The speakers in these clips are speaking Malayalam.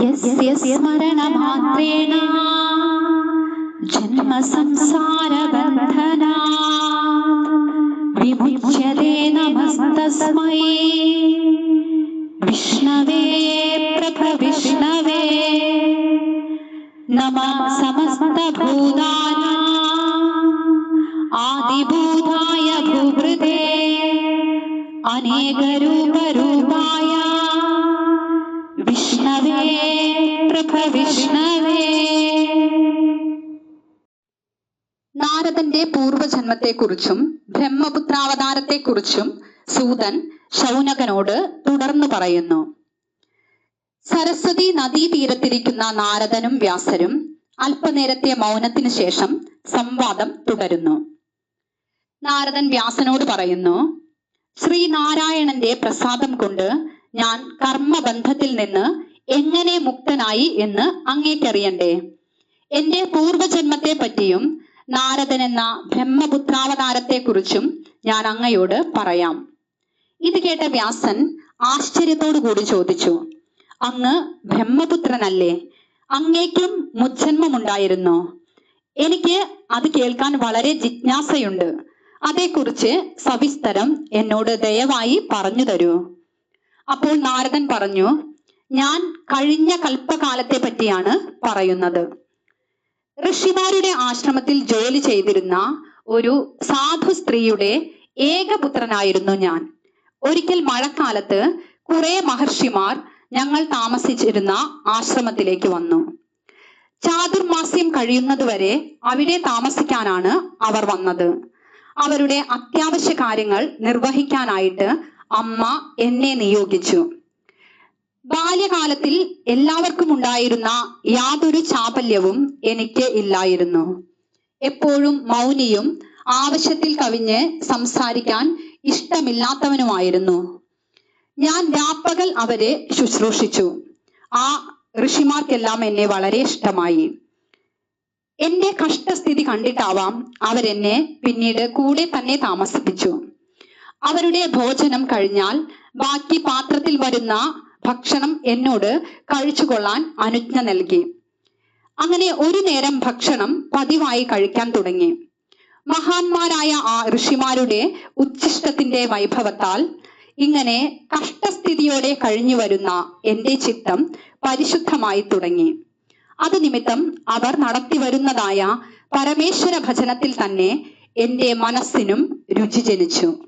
യസ്യ സ്മരണമാത്രേണ ജന്മസംസാരബന്ധനാ. വിമുച്യതേ നമസ്തസ്മൈ. വിഷ്ണവേ പ്രഭ വിഷ്ണവേ നമ സമസ്തഭൂതാനാ. ആദിഭൂതായ ഭൂഭൃതേ അനേകരൂപരൂപായ വിഷ്ണവേ പ്രഭ വിഷ്ണവേ നാരദന്റെ പൂർവജന്മത്തെക്കുറിച്ചും ബ്രഹ്മപുത്രാവതാരത്തെക്കുറിച്ചും സൂതൻ ശൗനകനോട് തുടർന്നു പറയുന്നു. സരസ്വതി നദീതീരത്തിരിക്കുന്ന നാരദനും വ്യാസരും അല്പനേരത്തെ മൗനത്തിനു ശേഷം സംവാദം തുടരുന്നു. നാരദൻ വ്യാസനോട് പറയുന്നു ശ്രീനാരായണന്റെ പ്രസാദം കൊണ്ട് ഞാൻ കർമ്മബന്ധത്തിൽ നിന്ന് എങ്ങനെ മുക്തനായി എന്ന് അങ്ങേക്കറിയണ്ടേ എന്റെ പൂർവജന്മത്തെ പറ്റിയും നാരദൻ എന്ന ബ്രഹ്മപുത്രാവതാരത്തെ കുറിച്ചും ഞാൻ അങ്ങയോട് പറയാം. ഇത് കേട്ട വ്യാസൻ ആശ്ചര്യത്തോടു കൂടി ചോദിച്ചു അങ്ങ് ബ്രഹ്മപുത്രനല്ലേ? അങ്ങേക്കും മുജ്ജന്മമുണ്ടായിരുന്നോ? എനിക്ക് അത് കേൾക്കാൻ വളരെ ജിജ്ഞാസയുണ്ട്. അതേക്കുറിച്ച് സവിസ്തരം എന്നോട് ദയവായി പറഞ്ഞു തരൂ. അപ്പോൾ നാരദൻ പറഞ്ഞു ഞാൻ കഴിഞ്ഞ കൽപ്പകാലത്തെ പറ്റിയാണ് പറയുന്നത്. ഋഷിമാരുടെ ആശ്രമത്തിൽ ജോലി ചെയ്തിരുന്ന ഒരു സാധു സ്ത്രീയുടെ ഏകപുത്രനായിരുന്നു ഞാൻ. ഒരിക്കൽ മഴക്കാലത്ത് കുറെ മഹർഷിമാർ ഞങ്ങൾ താമസിച്ചിരുന്ന ആശ്രമത്തിലേക്ക് വന്നു. ചാതുർമാസ്യം കഴിയുന്നതുവരെ അവിടെ താമസിക്കാനാണ് അവർ വന്നത്. അവരുടെ അത്യാവശ്യ കാര്യങ്ങൾ നിർവഹിക്കാനായിട്ട് അമ്മ എന്നെ നിയോഗിച്ചു. ബാല്യകാലത്തിൽ എല്ലാവർക്കും ഉണ്ടായിരുന്ന യാതൊരു ചാപല്യവും എനിക്ക് ഇല്ലായിരുന്നു. എപ്പോഴും മൗനിയും ആവശ്യത്തിൽ കവിഞ്ഞ് സംസാരിക്കാൻ ഇഷ്ടമില്ലാത്തവനുമായിരുന്നു. ഞാൻ രാപ്പകൽ അവരെ ശുശ്രൂഷിച്ചു. ആ ഋഷിമാർക്കെല്ലാം എന്നെ വളരെ ഇഷ്ടമായി. എന്റെ കഷ്ടസ്ഥിതി കണ്ടിട്ടാവാം അവരെന്നെ പിന്നീട് കൂടെ തന്നെ താമസിപ്പിച്ചു. അവരുടെ ഭോജനം കഴിഞ്ഞാൽ ബാക്കി പാത്രത്തിൽ വരുന്ന ഭക്ഷണം എന്നോട് കഴിച്ചുകൊള്ളാൻ അനുജ്ഞ നൽകി. അങ്ങനെ ഒരു നേരം ഭക്ഷണം പതിവായി കഴിക്കാൻ തുടങ്ങി. മഹാന്മാരായ ആ ഋഷിമാരുടെ ഉച്ഛിഷ്ടത്തിന്റെ വൈഭവത്താൽ ഇങ്ങനെ കഷ്ടസ്ഥിതിയോടെ കഴിഞ്ഞു വരുന്ന എന്റെ ചിത്തം പരിശുദ്ധമായി തുടങ്ങി. അത് നിമിത്തം അവർ നടത്തി വരുന്നതായ പരമേശ്വര ഭജനത്തിൽ തന്നെ എന്റെ മനസ്സിനും രുചി ജനിച്ചു.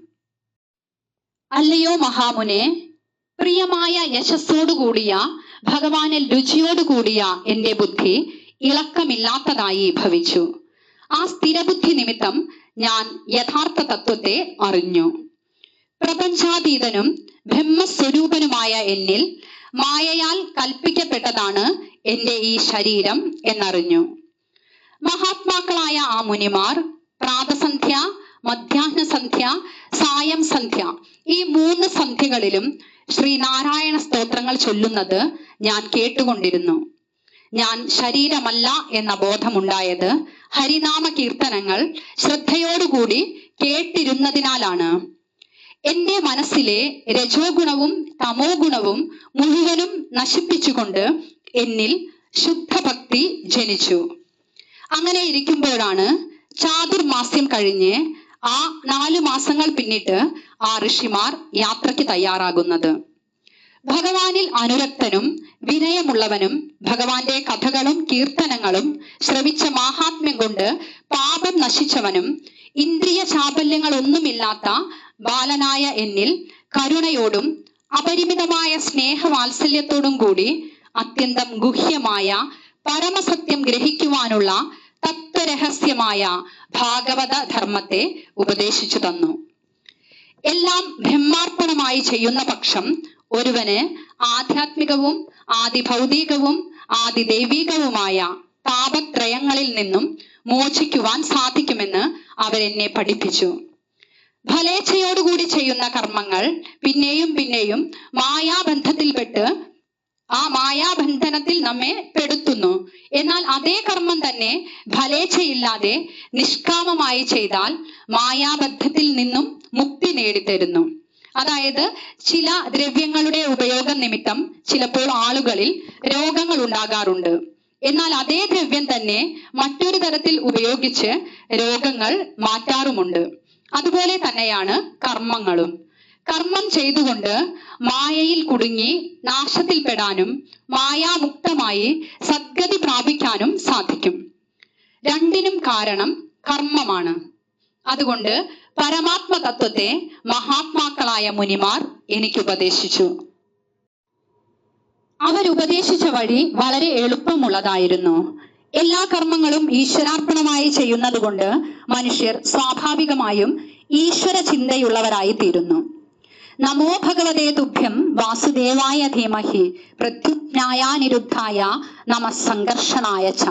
അല്ലയോ മഹാമുനെ പ്രിയമായ യശസ്സോടുകൂടിയ ഭഗവാനിൽ രുചിയോടുകൂടിയ എന്റെ ബുദ്ധി ഇളക്കമില്ലാത്തതായി ഭവിച്ചു. ആ സ്ഥിരബുദ്ധി നിമിത്തം ഞാൻ യഥാർത്ഥ തത്വത്തെ അറിഞ്ഞു. പ്രപഞ്ചാതീതനും ബ്രഹ്മസ്വരൂപനുമായ എന്നിൽ മായയാൽ കൽപ്പിക്കപ്പെട്ടതാണ് എന്റെ ഈ ശരീരം എന്നറിഞ്ഞു. മഹാത്മാക്കളായ ആ മുനിമാർ പ്രാതസന്ധ്യ മധ്യാഹ്ന സന്ധ്യ സായം സന്ധ്യ ഈ മൂന്ന് സന്ധ്യകളിലും ശ്രീനാരായണ സ്തോത്രങ്ങൾ ചൊല്ലുന്നത് ഞാൻ കേട്ടുകൊണ്ടിരുന്നു. ഞാൻ ശരീരമല്ല എന്ന ബോധമുണ്ടായത് ഹരിനാമ കീർത്തനങ്ങൾ ശ്രദ്ധയോടുകൂടി കേട്ടിരുന്നതിനാലാണ്. എന്റെ മനസ്സിലെ രജോ ഗുണവും തമോ ഗുണവും മുഴുവനും നശിപ്പിച്ചുകൊണ്ട് എന്നിൽ ശുദ്ധഭക്തി ജനിച്ചു. അങ്ങനെ ഇരിക്കുമ്പോഴാണ് ചാതുർമാസ്യം കഴിഞ്ഞ് ആ നാലു മാസങ്ങൾ പിന്നിട്ട് ആ ഋഷിമാർ യാത്രയ്ക്ക് തയ്യാറാകുന്നത്. ഭഗവാനിൽ അനുരക്തനും വിനയമുള്ളവനും ഭഗവാന്റെ കഥകളും കീർത്തനങ്ങളും ശ്രവിച്ച മാഹാത്മ്യം കൊണ്ട് പാപം നശിച്ചവനും ഇന്ദ്രിയ ചാപല്യങ്ങളൊന്നുമില്ലാത്ത ബാലനായ എന്നിൽ കരുണയോടും അപരിമിതമായ സ്നേഹവാത്സല്യത്തോടും കൂടി അത്യന്തം ഗുഹ്യമായ പരമസത്യം ഗ്രഹിക്കുവാനുള്ള തത്വരഹസ്യമായ ഭാഗവത ധർമ്മത്തെ ഉപദേശിച്ചു തന്നു. എല്ലാം ബ്രഹ്മാർപ്പണമായി ചെയ്യുന്ന പക്ഷം ഒരുവന് ആധ്യാത്മികവും ആദിഭൗതികവും ആദിദൈവികവുമായ താപത്രയങ്ങളിൽ നിന്നും മോചിക്കുവാൻ സാധിക്കുമെന്ന് അവരെന്നെ പഠിപ്പിച്ചു. ഫലേച്ഛയോടുകൂടി ചെയ്യുന്ന കർമ്മങ്ങൾ പിന്നെയും പിന്നെയും മായാബന്ധത്തിൽപ്പെട്ട് ആ മായാബന്ധനത്തിൽ നമ്മെ പെടുത്തുന്നു. എന്നാൽ അതേ കർമ്മം തന്നെ ഫലേച്ഛയില്ലാതെ നിഷ്കാമമായി ചെയ്താൽ മായാബദ്ധത്തിൽ നിന്നും മുക്തി നേടിത്തരുന്നു. അതായത് ചില ദ്രവ്യങ്ങളുടെ ഉപയോഗം നിമിത്തം ചിലപ്പോൾ ആളുകളിൽ രോഗങ്ങൾ ഉണ്ടാകാറുണ്ട്. എന്നാൽ അതേ ദ്രവ്യം തന്നെ മറ്റൊരു തരത്തിൽ ഉപയോഗിച്ച് രോഗങ്ങൾ മാറ്റാറുമുണ്ട്. അതുപോലെ തന്നെയാണ് കർമ്മങ്ങളും. കർമ്മം ചെയ്തുകൊണ്ട് മായയിൽ കുടുങ്ങി നാശത്തിൽപ്പെടാനും മായാമുക്തമായി സദ്ഗതി പ്രാപിക്കാനും സാധിക്കും. രണ്ടിനും കാരണം കർമ്മമാണ്. അതുകൊണ്ട് പരമാത്മ തത്വത്തെ മഹാത്മാക്കളായ മുനിമാർ എനിക്ക് ഉപദേശിച്ചു അവരുപദേശിച്ച വഴി വളരെ എളുപ്പമുള്ളതായിരുന്നു. എല്ലാ കർമ്മങ്ങളും ഈശ്വരാർപ്പണമായി ചെയ്യുന്നത് കൊണ്ട് മനുഷ്യർ സ്വാഭാവികമായും ഈശ്വര ചിന്തയുള്ളവരായി തീരുന്നു നമോ ഭഗവതേ തുഭ്യം വാസുദേവായ ധീമഹി പ്രത്യുജ്ഞായാനിരുദ്ധായ നമ സംഘർഷണായ ച.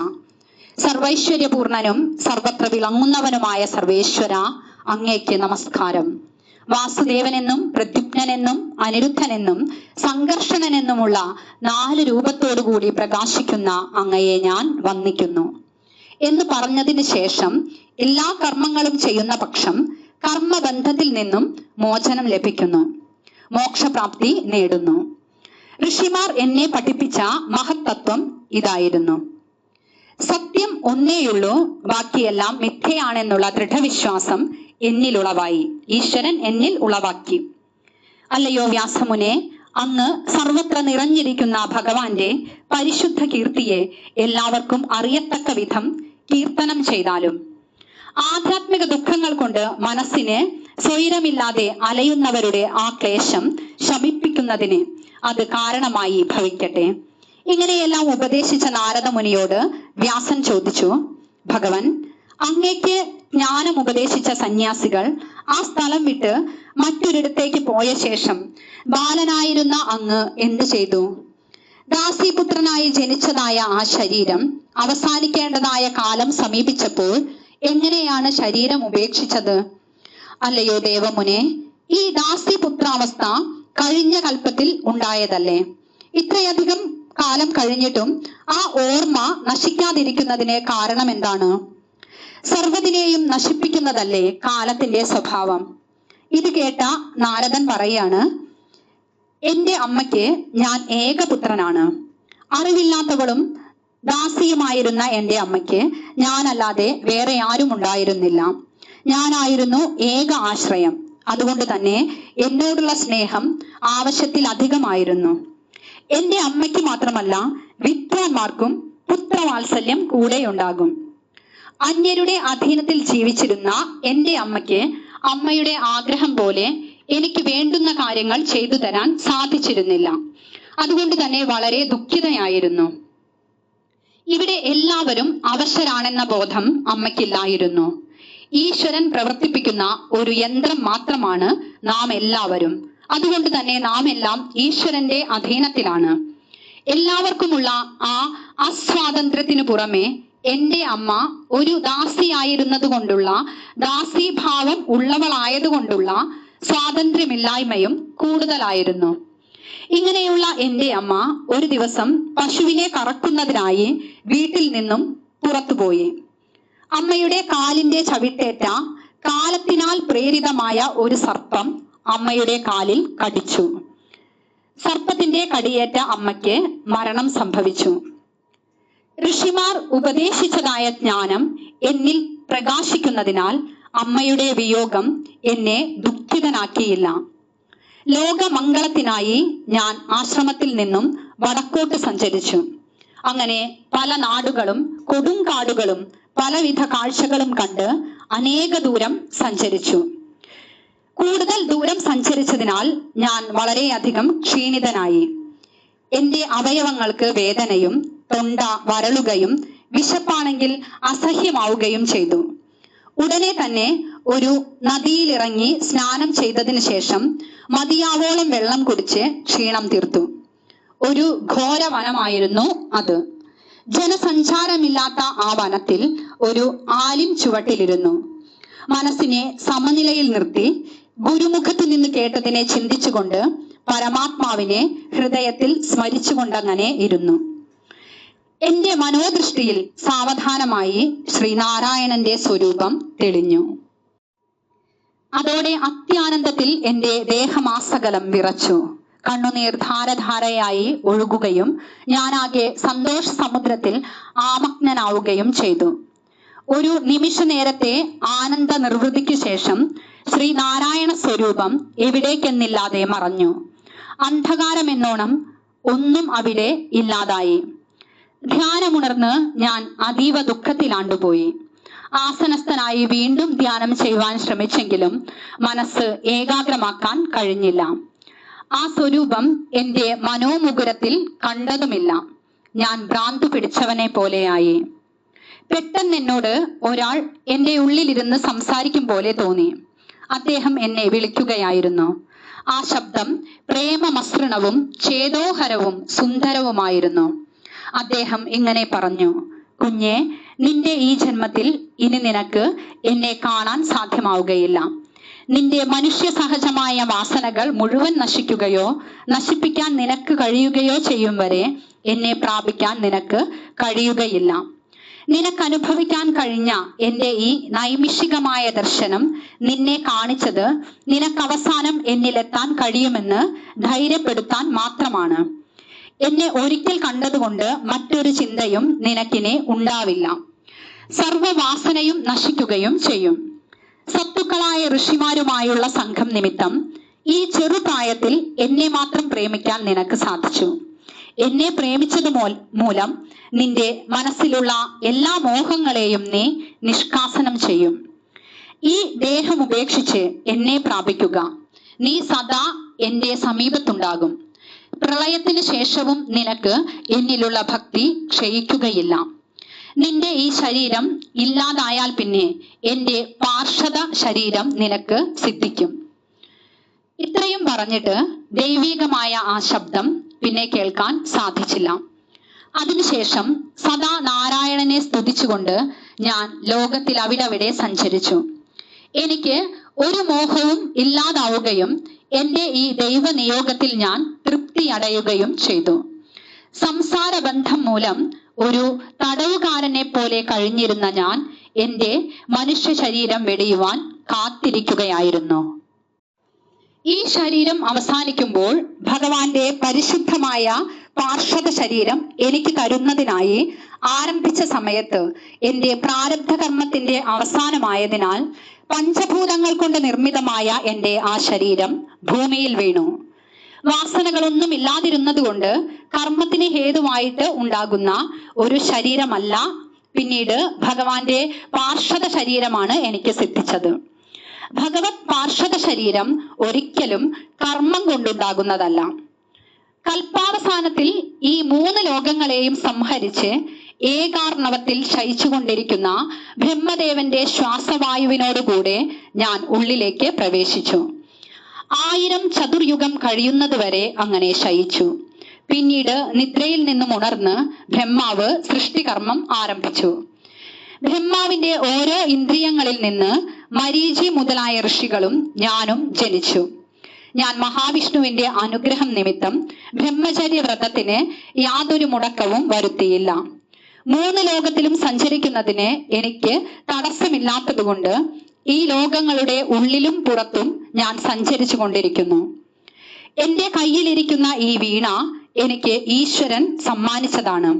സർവൈശ്വര്യപൂർണനും സർവത്ര വിളങ്ങുന്നവനുമായ സർവേശ്വര അങ്ങേക്ക് നമസ്കാരം. വാസുദേവനെന്നും പ്രദ്യുപ്നനെന്നും അനിരുദ്ധനെന്നും സംഘർഷണനെന്നുമുള്ള നാല് രൂപത്തോടുകൂടി പ്രകാശിക്കുന്ന അങ്ങയെ ഞാൻ വന്ദിക്കുന്നു. എന്ന് പറഞ്ഞതിന് ശേഷം എല്ലാ കർമ്മങ്ങളും ചെയ്യുന്ന പക്ഷം കർമ്മബന്ധത്തിൽ നിന്നും മോചനം ലഭിക്കുന്നു. മോക്ഷപ്രാപ്തി നേടുന്നു. ഋഷിമാർ എന്നെ പഠിപ്പിച്ച മഹത്തത്വം ഇതായിരുന്നു. സത്യം ഒന്നേയുള്ളൂ ബാക്കിയെല്ലാം മിഥ്യയാണെന്നുള്ള ദൃഢവിശ്വാസം എന്നിൽ ഉളവായി ഈശ്വരൻ എന്നിൽ ഉളവാക്കി. അല്ലയോ വ്യാസമുനെ അങ്ങ് സർവത്ര നിറഞ്ഞിരിക്കുന്ന ഭഗവാന്റെ പരിശുദ്ധ കീർത്തിയെ എല്ലാവർക്കും അറിയത്തക്ക വിധം കീർത്തനം ചെയ്താലും. ആധ്യാത്മിക ദുഃഖങ്ങൾ കൊണ്ട് മനസ്സിന് സ്വൈരമില്ലാതെ അലയുന്നവരുടെ ആ ക്ലേശം ശമിപ്പിക്കുന്നതിന് അത് കാരണമായി ഭവിക്കട്ടെ. ഇങ്ങനെയെല്ലാം ഉപദേശിച്ച നാരദ മുനിയോട് വ്യാസൻ ചോദിച്ചു ഭഗവൻ അങ്ങേക്ക് ജ്ഞാനം ഉപദേശിച്ച സന്യാസികൾ ആ സ്ഥലം വിട്ട് മറ്റൊരിടത്തേക്ക് പോയ ശേഷം ബാലനായിരുന്ന അങ്ങ് എന്തു ചെയ്തു? ദാസിപുത്രനായി ജനിച്ചതായ ആ ശരീരം അവസാനിക്കേണ്ടതായ കാലം സമീപിച്ചപ്പോൾ എങ്ങനെയാണ് ശരീരം ഉപേക്ഷിച്ചത്? അല്ലയോ ദേവമുനെ ഈ ദാസിപുത്രാവസ്ഥ കഴിഞ്ഞ കൽപ്പത്തിൽ ഉണ്ടായതല്ലേ? ഇത്രയധികം കാലം കഴിഞ്ഞിട്ടും ആ ഓർമ്മ നശിക്കാതിരിക്കുന്നതിന് കാരണം എന്താണ്? സർവതിനെയും നശിപ്പിക്കുന്നതല്ലേ കാലത്തിന്റെ സ്വഭാവം? ഇത് കേട്ട നാരദൻ പറയാണ് എന്റെ അമ്മയ്ക്ക് ഞാൻ ഏകപുത്രനാണ്. അറിവില്ലാത്തവളും ദാസിയുമായിരുന്ന എന്റെ അമ്മയ്ക്ക് ഞാനല്ലാതെ വേറെ ആരും ഉണ്ടായിരുന്നില്ല. ഞാനായിരുന്നു ഏക ആശ്രയം. അതുകൊണ്ട് തന്നെ എന്നോടുള്ള സ്നേഹം ആവശ്യത്തിൽ അധികമായിരുന്നു എന്റെ അമ്മയ്ക്ക് മാത്രമല്ല വിദ്വാൻമാർക്കും പുത്രവാത്സല്യം കൂടെയുണ്ടാകും. അന്യരുടെ അധീനത്തിൽ ജീവിച്ചിരുന്ന എന്റെ അമ്മയ്ക്ക് അമ്മയുടെ ആഗ്രഹം പോലെ എനിക്ക് വേണ്ടുന്ന കാര്യങ്ങൾ ചെയ്തു തരാൻ സാധിച്ചിരുന്നില്ല. അതുകൊണ്ട് തന്നെ വളരെ ദുഃഖിതയായിരുന്നു. ഇവിടെ എല്ലാവരും അവശരാണെന്ന ബോധം അമ്മയ്ക്കില്ലായിരുന്നു. ഈശ്വരൻ പ്രവർത്തിപ്പിക്കുന്ന ഒരു യന്ത്രം മാത്രമാണ് നാം എല്ലാവരും. അതുകൊണ്ട് തന്നെ നാം എല്ലാം ഈശ്വരന്റെ അധീനത്തിലാണ്. എല്ലാവർക്കുമുള്ള ആ അസ്വാതന്ത്ര്യത്തിനു പുറമെ എന്റെ അമ്മ ഒരു ദാസി ദാസിയായിരുന്നത് കൊണ്ടുള്ള ദാസീഭാവം ഉള്ളവളായതുകൊണ്ടുള്ള സ്വാതന്ത്ര്യമില്ലായ്മയും കൂടുതലായിരുന്നു. ഇങ്ങനെയുള്ള എന്റെ അമ്മ ഒരു ദിവസം പശുവിനെ കറക്കുന്നതിനായി വീട്ടിൽ നിന്നും പുറത്തുപോയി. അമ്മയുടെ കാലിന്റെ ചവിട്ടേറ്റ കാലത്തിനാൽ പ്രേരിതമായ ഒരു സർപ്പം അമ്മയുടെ കാലിൽ കടിച്ചു. സർപ്പത്തിന്റെ കടിയേറ്റ അമ്മയ്ക്ക് മരണം സംഭവിച്ചു. ഋഷിമാർ ഉപദേശിച്ചതായ ജ്ഞാനം എന്നിൽ പ്രകാശിക്കുന്നതിനാൽ അമ്മയുടെ വിയോഗം എന്നെ ദുഃഖിതനാക്കിയില്ല. ലോകമംഗളത്തിനായി ഞാൻ ആശ്രമത്തിൽ നിന്നും വടക്കോട്ട് സഞ്ചരിച്ചു. അങ്ങനെ പല നാടുകളും കൊടുങ്കാടുകളും പലവിധ കാഴ്ചകളും കണ്ട് അനേക ദൂരം സഞ്ചരിച്ചു. കൂടുതൽ ദൂരം സഞ്ചരിച്ചതിനാൽ ഞാൻ വളരെയധികം ക്ഷീണിതനായി. എന്റെ അവയവങ്ങൾക്ക് വേദനയും തൊണ്ട വരളുകയും വിശപ്പാണെങ്കിൽ അസഹ്യമാവുകയും ചെയ്തു. ഉടനെ തന്നെ ഒരു നദിയിലിറങ്ങി സ്നാനം ചെയ്തതിനു ശേഷം മതിയാവോളം വെള്ളം കുടിച്ച് ക്ഷീണം തീർത്തു. ഒരു ഘോര വനമായിരുന്നു അത്. ജനസഞ്ചാരമില്ലാത്ത ആ വനത്തിൽ ഒരു ആലിം ചുവട്ടിലിരുന്നു. മനസ്സിനെ സമനിലയിൽ നിർത്തി ഗുരുമുഖത്ത് നിന്ന് കേട്ടതിനെ ചിന്തിച്ചുകൊണ്ട് പരമാത്മാവിനെ ഹൃദയത്തിൽ സ്മരിച്ചുകൊണ്ടങ്ങനെ ഇരുന്നു. എന്റെ മനോദൃഷ്ടിയിൽ സാവധാനമായി ശ്രീനാരായണന്റെ സ്വരൂപം തെളിഞ്ഞു. അതോടെ അത്യാനന്ദത്തിൽ എന്റെ ദേഹമാസകലം വിറച്ചു. കണ്ണുനീർ ധാരധാരയായി ഒഴുകുകയും ഞാനാകെ സന്തോഷ സമുദ്രത്തിൽ ആമഗ്നനാവുകയും ചെയ്തു. ഒരു നിമിഷ നേരത്തെ ആനന്ദ നിർവൃതിക്ക് ശേഷം ശ്രീനാരായണ സ്വരൂപം എവിടേക്കെന്നില്ലാതെ മറഞ്ഞു. അന്ധകാരമെന്നോണം ഒന്നും അവിടെ ഇല്ലാതായി. ധ്യാനമുണർന്ന് ഞാൻ അതീവ ദുഃഖത്തിലാണ്ടുപോയി. ആസനസ്ഥനായി വീണ്ടും ധ്യാനം ചെയ്യുവാൻ ശ്രമിച്ചെങ്കിലും മനസ്സ് ഏകാഗ്രമാക്കാൻ കഴിഞ്ഞില്ല. ആ സ്വരൂപം എന്റെ മനോമുകുരത്തിൽ കണ്ടതുമില്ല. ഞാൻ ഭ്രാന്തു പിടിച്ചവനെ പോലെയായി. പെട്ടെന്ന് എന്നോട് ഒരാൾ എന്റെ ഉള്ളിലിരുന്ന് സംസാരിക്കും പോലെ തോന്നി. അദ്ദേഹം എന്നെ വിളിക്കുകയായിരുന്നു. ആ ശബ്ദം പ്രേമമസൃണവും ചേതോഹരവും സുന്ദരവുമായിരുന്നു. അദ്ദേഹം ഇങ്ങനെ പറഞ്ഞു കുഞ്ഞെ നിന്റെ ഈ ജന്മത്തിൽ ഇനി നിനക്ക് എന്നെ കാണാൻ സാധ്യമാവുകയില്ല. നിന്റെ മനുഷ്യ സഹജമായ വാസനകൾ മുഴുവൻ നശിക്കുകയോ നശിപ്പിക്കാൻ നിനക്ക് കഴിയുകയോ ചെയ്യും വരെ എന്നെ പ്രാപിക്കാൻ നിനക്ക് കഴിയുകയില്ല. നിനക്ക് അനുഭവിക്കാൻ കഴിഞ്ഞ എന്റെ ഈ നൈമിഷികമായ ദർശനം നിന്നെ കാണിച്ചത് നിനക്ക് അവസാനം എന്നിലെത്താൻ കഴിയുമെന്ന് ധൈര്യപ്പെടുത്താൻ മാത്രമാണ്. എന്നെ ഒരിക്കൽ കണ്ടതുകൊണ്ട് മറ്റൊരു ചിന്തയും നിനക്കിനെ ഉണ്ടാവില്ല. സർവവാസനയും നശിക്കുകയും ചെയ്യും. സത്തുക്കളായ ഋഷിമാരുമായുള്ള സംഘം നിമിത്തം ഈ ചെറുപ്രായത്തിൽ എന്നെ മാത്രം പ്രേമിക്കാൻ നിനക്ക് സാധിച്ചു. എന്നെ പ്രേമിച്ചത് മൂലം നിന്റെ മനസ്സിലുള്ള എല്ലാ മോഹങ്ങളെയും നീ നിഷ്കാസനം ചെയ്യും. ഈ ദേഹം ഉപേക്ഷിച്ച് എന്നെ പ്രാപിക്കുക. നീ സദാ എന്റെ സമീപത്തുണ്ടാകും. പ്രളയത്തിന് ശേഷവും നിനക്ക് എന്നിലുള്ള ഭക്തി ക്ഷയിക്കുകയില്ല. നിന്റെ ഈ ശരീരം ഇല്ലാതായാൽ പിന്നെ എന്റെ പാർഷദ ശരീരം നിനക്ക് സിദ്ധിക്കും. ഇത്രയും പറഞ്ഞിട്ട് ദൈവീകമായ ആ ശബ്ദം പിന്നെ കേൾക്കാൻ സാധിച്ചില്ല. അതിനുശേഷം സദാ നാരായണനെ സ്തുതിച്ചുകൊണ്ട് ഞാൻ ലോകത്തിൽ അവിടവിടെ സഞ്ചരിച്ചു. എനിക്ക് ഒരു മോഹവും ഇല്ലാതാവുകയും എന്റെ ഈ ദൈവനിയോഗത്തിൽ ഞാൻ തൃപ്തി അടയുകയും ചെയ്തു. സംസാര ബന്ധം മൂലം ഒരു തടവുകാരനെ പോലെ കഴിഞ്ഞിരുന്ന ഞാൻ എന്റെ മനുഷ്യ ശരീരം വെടിയുവാൻ കാത്തിരിക്കുകയായിരുന്നു. ഈ ശരീരം അവസാനിക്കുമ്പോൾ ഭഗവാന്റെ പരിശുദ്ധമായ പാർശ്വത ശരീരം എനിക്ക് തരുന്നതിനായി ആരംഭിച്ച സമയത്ത് എന്റെ പ്രാരബ്ധ അവസാനമായതിനാൽ പഞ്ചഭൂതങ്ങൾ കൊണ്ട് നിർമ്മിതമായ എന്റെ ആ ശരീരം ഭൂമിയിൽ വീണു. വാസനകളൊന്നും ഇല്ലാതിരുന്നത് കൊണ്ട് കർമ്മത്തിന് ഹേതുവായിട്ട് ഉണ്ടാകുന്ന ഒരു ശരീരമല്ല പിന്നീട് ഭഗവാന്റെ പാർശ്വത ശരീരമാണ് എനിക്ക് സിദ്ധിച്ചത്. ഭഗവത് പാർശ്വത ശരീരം ഒരിക്കലും കർമ്മം കൊണ്ടുണ്ടാകുന്നതല്ല. കൽപ്പാവസാനത്തിൽ ഈ മൂന്ന് ലോകങ്ങളെയും സംഹരിച്ച് ഏകാർണവത്തിൽ ശയിച്ചുകൊണ്ടിരിക്കുന്ന ബ്രഹ്മദേവന്റെ ശ്വാസവായുവിനോടുകൂടെ ഞാൻ ഉള്ളിലേക്ക് പ്രവേശിച്ചു. ആയിരം ചതുർയുഗം കഴിയുന്നതുവരെ അങ്ങനെ ശയിച്ചു. പിന്നീട് നിദ്രയിൽ നിന്നും ഉണർന്ന് ബ്രഹ്മാവ് സൃഷ്ടികർമ്മം ആരംഭിച്ചു. ബ്രഹ്മാവിന്റെ ഓരോ ഇന്ദ്രിയങ്ങളിൽ നിന്ന് മരീചി മുതലായ ഋഷികളും ഞാനും ജനിച്ചു. ഞാൻ മഹാവിഷ്ണുവിന്റെ അനുഗ്രഹം നിമിത്തം ബ്രഹ്മചര്യ വ്രതത്തിന് യാതൊരു മുടക്കവും വരുത്തിയില്ല. മൂന്ന് ലോകത്തിലും സഞ്ചരിക്കുന്നതിന് എനിക്ക് തടസ്സമില്ലാത്തതുകൊണ്ട് ഈ ലോകങ്ങളുടെ ഉള്ളിലും പുറത്തും ഞാൻ സഞ്ചരിച്ചു കൊണ്ടിരിക്കുന്നു. എന്റെ കയ്യിലിരിക്കുന്ന ഈ വീണ എനിക്ക് ഈശ്വരൻ സമ്മാനിച്ചതാണ്.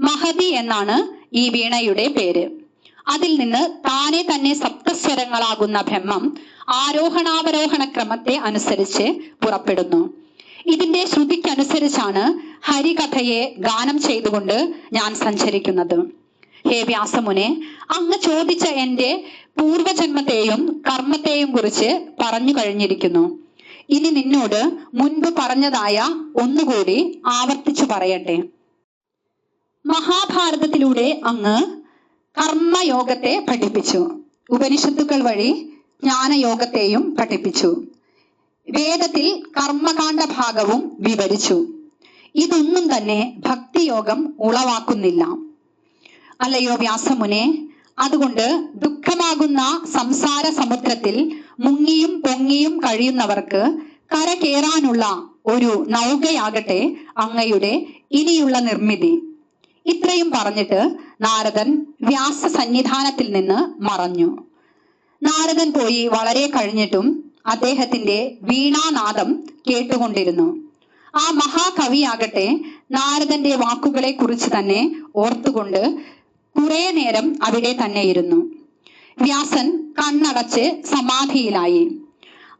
മഹതി എന്നാണ് ഈ വീണയുടെ പേര്. അതിൽ നിന്ന് താനെ തന്നെ സപ്തസ്വരങ്ങളാകുന്ന ബ്രഹ്മം ആരോഹണാവരോഹണ ക്രമത്തെ അനുസരിച്ച് പുറപ്പെടുന്നു. ഇതിന്റെ ശ്രുതിക്കനുസരിച്ചാണ് ഹരികഥയെ ഗാനം ചെയ്തുകൊണ്ട് ഞാൻ സഞ്ചരിക്കുന്നത്. ഹേ വ്യാസമുനെ അങ്ങ് ചോദിച്ച എന്റെ പൂർവജന്മത്തെയും കർമ്മത്തെയും കുറിച്ച് പറഞ്ഞു കഴിഞ്ഞിരിക്കുന്നു. ഇനി നിന്നോട് മുൻപ് പറഞ്ഞതായ ഒന്നുകൂടി ആവർത്തിച്ചു പറയട്ടെ. മഹാഭാരതത്തിലൂടെ അങ്ങ് കർമ്മയോഗത്തെ പഠിപ്പിച്ചു. ഉപനിഷത്തുക്കൾ വഴി ജ്ഞാനയോഗത്തെയും പഠിപ്പിച്ചു. വേദത്തിൽ കർമ്മകാണ്ഡ ഭാഗവും വിവരിച്ചു. ഇതൊന്നും തന്നെ ഭക്തിയോഗം ഉളവാക്കുന്നില്ല. അല്ലയോ വ്യാസമുനെ അതുകൊണ്ട് ദുഃഖമാകുന്ന സംസാര സമുദ്രത്തിൽ മുങ്ങിയും പൊങ്ങിയും കഴിയുന്നവർക്ക് കരകേറാനുള്ള ഒരു നൗകയാകട്ടെ അങ്ങയുടെ ഇനിയുള്ള നിർമ്മിതി. ഇത്രയും പറഞ്ഞിട്ട് നാരദൻ വ്യാസ സന്നിധാനത്തിൽ നിന്ന് മറഞ്ഞു. നാരദൻ പോയി വളരെ കഴിഞ്ഞിട്ടും അദ്ദേഹത്തിന്റെ വീണാനാദം കേട്ടുകൊണ്ടിരുന്നു. ആ മഹാകവിയാകട്ടെ നാരദന്റെ വാക്കുകളെ കുറിച്ച് തന്നെ ഓർത്തുകൊണ്ട് കുറെ നേരം അവിടെ തന്നെയിരുന്നു. വ്യാസൻ കണ്ണടച്ച് സമാധിയിലായി.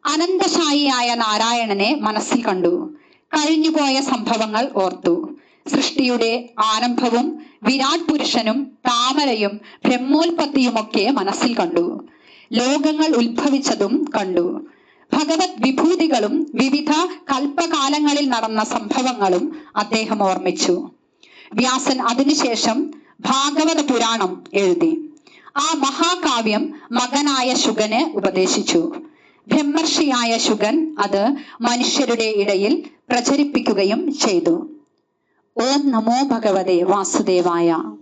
അനന്തശായിയായ നാരായണനെ മനസ്സിൽ കണ്ടു. കഴിഞ്ഞുപോയ സംഭവങ്ങൾ ഓർത്തു. സൃഷ്ടിയുടെ ആരംഭവും വിരാട് പുരുഷനും താമരയും ബ്രഹ്മോൽപത്തിയുമൊക്കെ മനസ്സിൽ കണ്ടു. ലോകങ്ങൾ ഉത്ഭവിച്ചതും കണ്ടു. ഭഗവത് വിഭൂതികളും വിവിധ കൽപ്പകാലങ്ങളിൽ നടന്ന സംഭവങ്ങളും അദ്ദേഹം ഓർമ്മിച്ചു. വ്യാസൻ അതിനുശേഷം ഭാഗവത പുരാണം എഴുതി. ആ മഹാകാവ്യം മകനായ ശുഗന് ഉപദേശിച്ചു. ബ്രഹ്മർഷിയായ ശുഗൻ അത് മനുഷ്യരുടെ ഇടയിൽ പ്രചരിപ്പിക്കുകയും ചെയ്തു. ഓം നമോ ഭഗവതേ വാസുദേവായ.